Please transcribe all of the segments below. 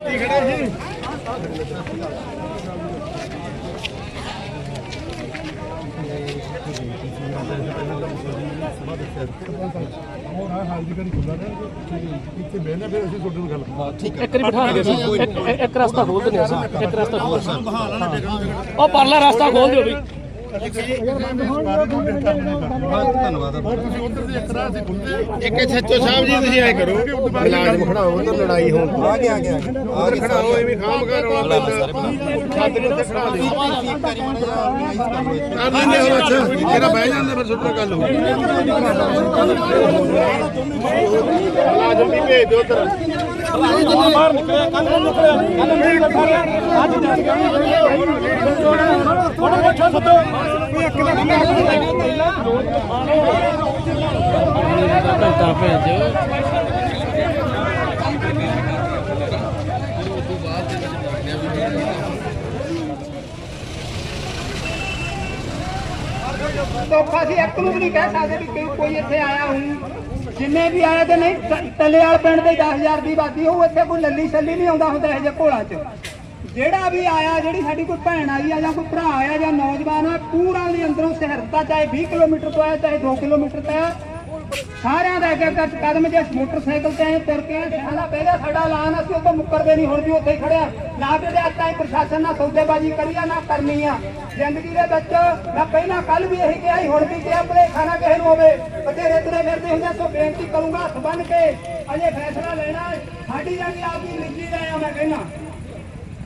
ਇੱਕ ਵਾਰੀ ਬਿਠਾ ਦਿਓ ਅਸੀਂ ਇੱਕ- ਇੱਕ- ਇੱਕ ਰਸਤਾ ਖੋਲ ਦਿੰਦੇ ਅਸੀਂ ਇੱਕ ਰਸਤਾ ਖੋਲ ਦਿੰਦੇ ਉਹ ਪਰਲਾ ਰਸਤਾ ਖੋਲ ਦਿਓ ਵੀ। ਧੰਨਵਾਦ ਤੁਸੀਂ ਉਧਰ ਦੀ ਇੱਕ ਸੱਚੋ ਸਾਹਿਬ ਜੀ ਤੁਸੀਂ ਐ ਕਰੋ। ਮੁਲਾਜ਼ਮ ਖੜਾਓ ਉਧਰ ਲੜਾਈ ਹੋਣ ਆ ਗਿਆ। ਆ ਗਿਆ ਉਧਰ ਖੜਾਓ ਐਵੇਂ ਖਾਮ ਕਰ ਰੌਲਾ ਪੈਂਦਾ ਛੱਡ ਕੇ ਉੱਥੇ ਖੜਾ ਦੇ ਕਰ ਲੈਂਦੇ ਹੋ ਅੱਛਾ। ਤੇਰਾ ਬਹਿ ਜਾਂਦੇ ਫਿਰ ਸੁੱਟਾ ਗੱਲ ਹੋ ਮੁਲਾਜ਼ਮ ਵੀ ਭੇਜ ਦਿਓ ਉਧਰ ਘੰਟਾ ਭੇਜ ਧੋਖਾ ਸੀ ਇੱਕ ਨੂੰ ਵੀ ਨਹੀਂ ਕਹਿ ਸਕਦੇ ਵੀ ਕੋਈ- ਇੱਥੇ ਆਇਆ ਹੁਣ। ਜਿੰਨੇ ਵੀ ਆਏ ਤੇ ਨਹੀਂ, ਤ- ਤਲੇਵਾਲ ਪਿੰਡ ਦੇ 10000 ਦੀ ਬਾਦੀ ਉਹ ਇੱਥੇ ਕੋਈ ਲੱਲੀ ਛੱਲੀ ਨਹੀਂ ਆਉਂਦਾ ਹੁੰਦਾ ਇਹ ਜਿਹੇ ਘੋਲਾਂ 'ਚ। ਜਿਹੜਾ ਵੀ ਆਇਆ, ਜਿਹੜੀ ਸਾਡੀ ਕੋਈ ਭੈਣ ਆਈ ਆ ਜਾਂ ਕੋਈ ਭਰਾ ਆਇਆ ਜਾਂ ਨੌਜਵਾਨ ਆ, ਪੂਰਾ ਦੇ ਅੰਦਰੋਂ ਸਹਿਰਤਾ ਚਾਹੇ 20 ਕਿਲੋਮੀਟਰ ਤੋਂ ਆਇਆ, ਚਾਹੇ 2 ਕਿਲੋਮੀਟਰ ਤੋਂ ਆਇਆ, ਸਾਰਿਆਂ ਦਾ ਇੱਕ ਇੱਕ ਕਦਮ ਜੇ ਮੋਟਰਸਾਈਕਲ ਤੇ ਆਏ, ਤੁਰ ਕੇ ਸਾਡਾ ਪਹਿਲਾਂ ਸਾਡਾ ਐਲਾਨ ਅਸੀਂ ਉਹ ਤੋਂ ਮੁੱਕਰਦੇ ਨਹੀਂ, ਹੁਣ ਵੀ ਉੱਥੇ ਹੀ ਖੜਿਆ ਨਾ ਤੇ ਅੱਜ ਤਾਈਂ ਪ੍ਰਸ਼ਾਸਨ ਨਾਲ ਸੌਦੇਬਾਜ਼ੀ ਕਰੀ ਆ, ਨਾ ਕਰਨੀ ਆ। ਜ਼ਿੰਦਗੀ ਦੇ ਵਿੱਚ ਮੈਂ ਪਹਿਲਾਂ ਕੱਲ ਵੀ ਇਹੀ ਕਿਹਾ ਸੀ, ਹੁਣ ਵੀ ਕਿਹਾ, ਭਲੇਖਾ ਨਾ ਕਿਸੇ ਨੂੰ ਹੋਵੇ। ਬਥੇਰੇ ਤੁਰੇ ਫਿਰਦੇ ਹੁੰਦੇ ਸੋ ਬੇਨਤੀ ਕਰੂੰਗਾ ਹੱਥ ਬੰਨ ਕੇ ਅਜੇ ਫੈਸਲਾ ਲੈਣਾ ਸਾਡੀ ਜਿਹੜੀ ਆਪਦੀ ਨਿੱਜੀ ਰਾਏ ਆ, ਮੈਂ ਕਹਿਣਾ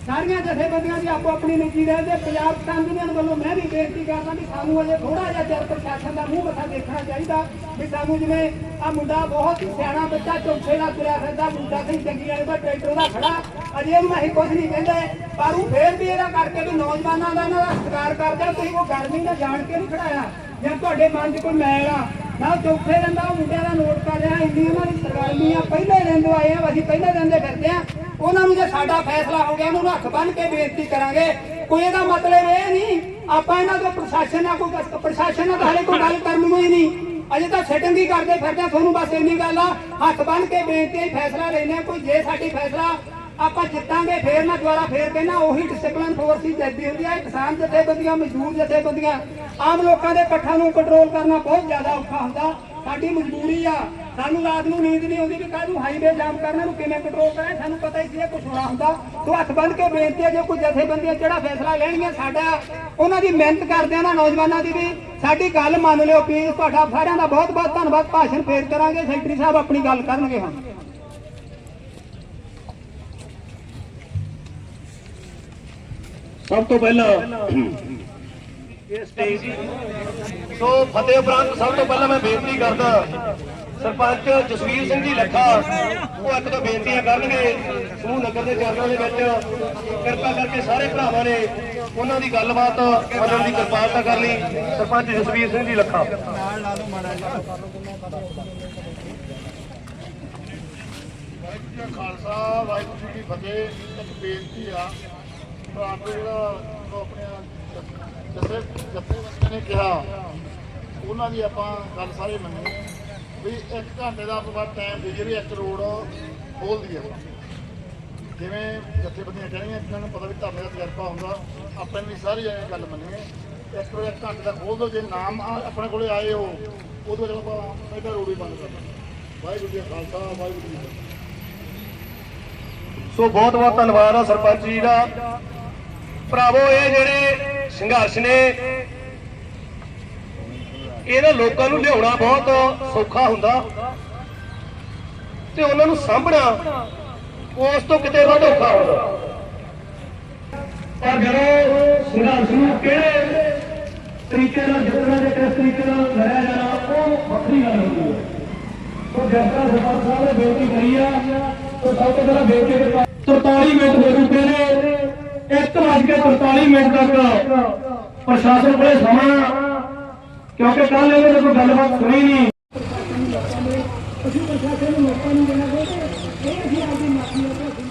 ਸਾਰੀਆਂ ਜਥੇਬੰਦੀਆਂ ਦੀ ਆਪੋ ਆਪਣੀ ਨਿੱਜੀ ਰਾਏ ਤੇ ਪੰਜਾਬ ਕਿਸਾਨ ਯੂਨੀਅਨ ਵੱਲੋਂ ਮੈਂ ਵੀ ਬੇਨਤੀ ਕਰਦਾ ਵੀ ਸਾਨੂੰ ਅਜੇ ਥੋੜਾ ਜਿਹਾ ਚਿਰ ਪ੍ਰਸ਼ਾਸਨ ਦਾ ਮੂੰਹ ਮੱਥਾ ਦੇਖਣਾ ਚਾਹੀਦਾ ਵੀ ਸਾਨੂੰ ਜਿਵੇਂ ਆ ਮੁੰਡਾ ਬਹੁਤ ਸਿਆਣਾ ਬੱਚਾ ਚੌਥੇ ਦਾ ਤੁਰਿਆ ਫਿਰਦਾ, ਮੁੰਡਾ ਸਿੰਘ ਜੰਗੀ ਵਾਲੇ ਦਾ ਟਰੈਕਟਰ ਦਾ ਖੜਾ। ਅਜੇ ਉਹਨੂੰ ਅਸੀਂ ਕੁਝ ਨਹੀਂ ਕਹਿੰਦੇ, ਪਰ ਉਹ ਫੇਰ ਵੀ ਇਹਦਾ ਕਰਕੇ ਵੀ ਨੌਜਵਾਨਾਂ ਦਾ ਇਹਨਾਂ ਦਾ ਸਤਿਕਾਰ ਕਰਦੇ, ਤੁਸੀਂ ਉਹ ਗਰਮੀ ਨਾਲ ਜਾਣ ਕੇ ਨਹੀਂ ਖੜਾਇਆ। ਜਾਂ ਤੁਹਾਡੇ ਮਨ 'ਚ ਕੋਈ ਮੈਲ ਆ, ਨਾ ਚੌਥੇ ਦਿਨ ਦਾ ਉਹ ਮੁੰਡਿਆਂ ਦਾ ਨੋਟ ਕਰ ਰਿਹਾ ਇੰਨੀ ਉਹਨਾਂ ਦੀ ਸਰਗਰਮੀ ਆ ਪਹਿਲੇ ਦਿਨ ਤੋਂ ਆਏ ਆ, ਅਸੀਂ ਪਹਿਲੇ ਦਿਨ ਦੇ ਫਿਰਦੇ ਆ। ਉਹਨਾਂ ਨੂੰ ਜੇ ਸਾਡਾ ਫੈਸਲਾ ਹੋ ਗਿਆ, ਉਹਨੂੰ ਹੱਥ ਬੰਨ ਕੇ ਬੇਨਤੀ ਕਰਾਂਗੇ। ਕੋਈ ਇਹਦਾ ਮਤਲਬ ਇਹ ਨਹੀਂ, ਆਪਾਂ ਇਹਨਾਂ ਤੋਂ ਪ੍ਰਸ਼ਾਸਨ ਨਾਲ ਕੋਈ ਪ੍ਰਸ਼ਾਸਨ ਨਾਲ ਹਾਲੇ ਕੋਈ ਗੱਲ ਕਰਨੀ ਹੋਈ ਨਹੀਂ। ਅਜੇ ਤਾਂ ਸੈਟਿੰਗ ਹੀ ਕਰਦੇ ਫਿਰਦੇ ਤੁਹਾਨੂੰ ਬਸ ਇੰਨੀ ਗੱਲ ਆ। ਹੱਥ ਬੰਨ ਕੇ ਬੇਨਤੀ ਫੈਸਲਾ ਲੈਣੇ ਕੋਈ ਜੇ ਸਾਡੀ ਫੈਸਲਾ ਆਪਾਂ ਜਿੱਤਾਂਗੇ, ਫੇਰ ਨਾ ਦੁਆਰਾ ਫੇਰ ਕਹਿਣਾ ਉਹੀ ਡਿਸਪਲਿਨ ਫੋਰਸ ਹੀ ਜਿੱਤਦੀ ਹੁੰਦੀ ਹੈ ਕਿਸਾਨ ਜਥੇਬੰਦੀਆਂ, ਮਜ਼ਦੂਰ ਜਥੇਬੰਦੀਆਂ। ਆਮ ਲੋਕਾਂ ਦੇ ਇਕੱਠਾਂ ਨੂੰ ਕੰਟਰੋਲ ਕਰਨਾ ਬਹੁਤ ਜ਼ਿਆਦਾ ਔਖਾ ਹੁੰਦਾ। ਸਾਡੀ ਮਜਬੂਰੀ ਆ ਸਾਨੂੰ ਰਾਤ ਨੂੰ ਨੀਂਦ ਨਹੀਂ ਆਉਂਦੀ ਵੀ ਕੱਲ ਨੂੰ ਹਾਈਵੇ ਜਾਮ ਕਰਨਾ ਨੂੰ ਕਿਵੇਂ ਕੰਟਰੋਲ ਕਰਾਂ ਸਾਨੂੰ ਪਤਾ ਹੀ ਸੀ ਇਹ ਕੁਝ ਹੋਣਾ ਹੁੰਦਾ। ਤੋ ਹੱਥ ਬੰਨ ਕੇ ਬੇਨਤੀ ਹੈ ਜੇ ਕੋਈ ਜਥੇਬੰਦੀਆਂ ਜਿਹੜਾ ਫੈਸਲਾ ਲੈਣਗੀਆਂ ਸਾਡਾ ਉਹਨਾਂ ਦੀ ਮਿਹਨਤ ਕਰਦੇ ਆ ਨਾ ਨੌਜਵਾਨਾਂ ਦੀ ਵੀ। ਸਾਡੀ ਗੱਲ ਮੰਨ ਲਿਓ ਪਲੀਜ਼ ਤੁਹਾਡਾ ਸਾਰਿਆਂ ਦਾ ਬਹੁਤ ਬਹੁਤ ਧੰਨਵਾਦ। ਭਾਸ਼ਣ ਫੇਰ ਕਰਾਂਗੇ ਸੈਕਟਰੀ ਸਾਹਿਬ ਆਪਣੀ ਗੱਲ ਕਰਨਗੇ ਹੁਣ। ਸਭ ਤੋਂ ਪਹਿਲਾਂ ਸੋ ਫਤਿਹ ਉਪਰੰਤ ਸਭ ਤੋਂ ਪਹਿਲਾਂ ਮੈਂ ਬੇਨਤੀ ਕਰਦਾ ਸਰਪੰਚ ਜਸਵੀਰ ਸਿੰਘ ਜੀ ਲੱਖਾ, ਉਹ ਇੱਕ ਤੋਂ ਬੇਨਤੀਆਂ ਕਰਨਗੇ। ਸਮੂਹ ਨਗਰ ਦੇ ਚਰਨਾਂ ਦੇ ਵਿੱਚ ਕਿਰਪਾ ਕਰਕੇ ਸਾਰੇ ਭਰਾਵਾਂ ਨੇ ਉਹਨਾਂ ਦੀ ਗੱਲਬਾਤ ਮੰਨਣ ਦੀ ਕਿਰਪਾਲਤਾ ਕਰ ਲਈ। ਸਰਪੰਚ ਜਸਵੀਰ ਸਿੰਘ ਜੀ ਲੱਖਾ। ਵਾਹਿਗੁਰੂ ਜੀ ਖਾਲਸਾ, ਵਾਹਿਗੁਰੂ ਜੀ ਕੀ ਫਤਿਹ। ਇੱਕ ਬੇਨਤੀ ਆ, ਤੁਹਾਨੂੰ ਜਿਹੜਾ ਉਹ ਆਪਣੇ ਜਥੇ ਜਥੇ ਨੇ ਕਿਹਾ, ਉਹਨਾਂ ਦੀ ਆਪਾਂ ਗੱਲ ਸਾਰੇ ਮੰਨੀ ਵੀ ਇੱਕ ਘੰਟੇ ਦਾ ਬਾਅਦ ਟਾਈਮ ਦੇ ਜਿਹੜੀ ਇੱਕ ਰੋਡ ਖੋਲ ਦਈਏ ਜਿਵੇਂ ਜਥੇਬੰਦੀਆਂ ਕਹਿਣੀਆਂ ਇਹਨਾਂ ਨੂੰ ਪਤਾ ਵੀ ਧਰਨੇ ਦਾ ਤਜਰਬਾ ਹੁੰਦਾ, ਆਪਾਂ ਵੀ ਸਾਰੀ ਇਹ ਗੱਲ ਮੰਨੀਏ, ਇੱਕ ਰੋਡ ਇੱਕ ਘੰਟੇ ਦਾ ਖੋਲ ਦਿਓ ਜੇ ਨਾਮ ਆਪਣੇ ਕੋਲੇ ਆਏ ਹੋ ਉਦੋਂ ਜਦੋਂ ਆਪਾਂ ਪਹਿਲਾਂ ਰੋਡ ਹੀ ਬੰਦ ਕਰਨਾ ਵਾਹਿਗੁਰੂ ਜੀ ਕਾ ਖਾਲਸਾ, ਵਾਹਿਗੁਰੂ ਜੀ ਸੋ ਬਹੁਤ ਬਹੁਤ ਧੰਨਵਾਦ ਆ ਸਰਪੰਚ ਜੀ ਦਾ। ਭਰਾਵੋ, ਇਹ ਜਿਹੜੇ ਸੰਘਰਸ਼ ਨੇ ਇਹਨਾਂ ਲੋਕਾਂ ਨੂੰ ਲਿਆਉਣਾ ਬਹੁਤ ਸੌਖਾ ਹੁੰਦਾ। ਤੇ ਉਹਨਾਂ ਨੂੰ ਸਾਂਭਣਾ ਉਸ ਤੋਂ ਕਿਤੇ ਵੱਧ ਔਖਾ ਹੁੰਦਾ। ਪਰ ਜਦੋਂ ਸੰਘਰਸ਼ ਨੂੰ ਕਿਹੜੇ ਤਰੀਕੇ ਨਾਲ ਜਿੱਤਣਾ ਤੇ ਕਿਸ ਤਰੀਕੇ ਨਾਲ ਲੜਿਆ ਜਾਣਾ, ਉਹ ਵੱਖਰੀ ਗੱਲ ਹੁੰਦੀ ਹੈ। ਉਹ ਜਿਸ ਤਰ੍ਹਾਂ ਸਾਹਿਬ ਨੇ ਬੇਨਤੀ ਕਰੀ ਆ, ਉਹ ਸਭ ਤੋਂ ਪਹਿਲਾਂ ਬੇਨਤੀ ਦੇ 43 ਮਿੰਟ ਹੋ ਚੁੱਕੇ ਨੇ 1:43 ਮਿੰਟ ਤੱਕ ਪ੍ਰਸ਼ਾਸਨ ਕੋਲੇ ਸਮਾਂ ਕਿਉਂਕਿ ਕੱਲ ਇਹਨੇ ਤਾਂ ਕੋਈ ਗੱਲਬਾਤ ਹੋਈ ਨਹੀਂ। ਅਸੀਂ ਪ੍ਰਸ਼ਾਸਨ ਨੂੰ ਮੌਕਾ ਨਹੀਂ ਦੇਣਾ ਚਾਹੁੰਦੇ ਇਹ ਅਸੀਂ ਆਪਦੀ ਮਾਫੀ ਦਾ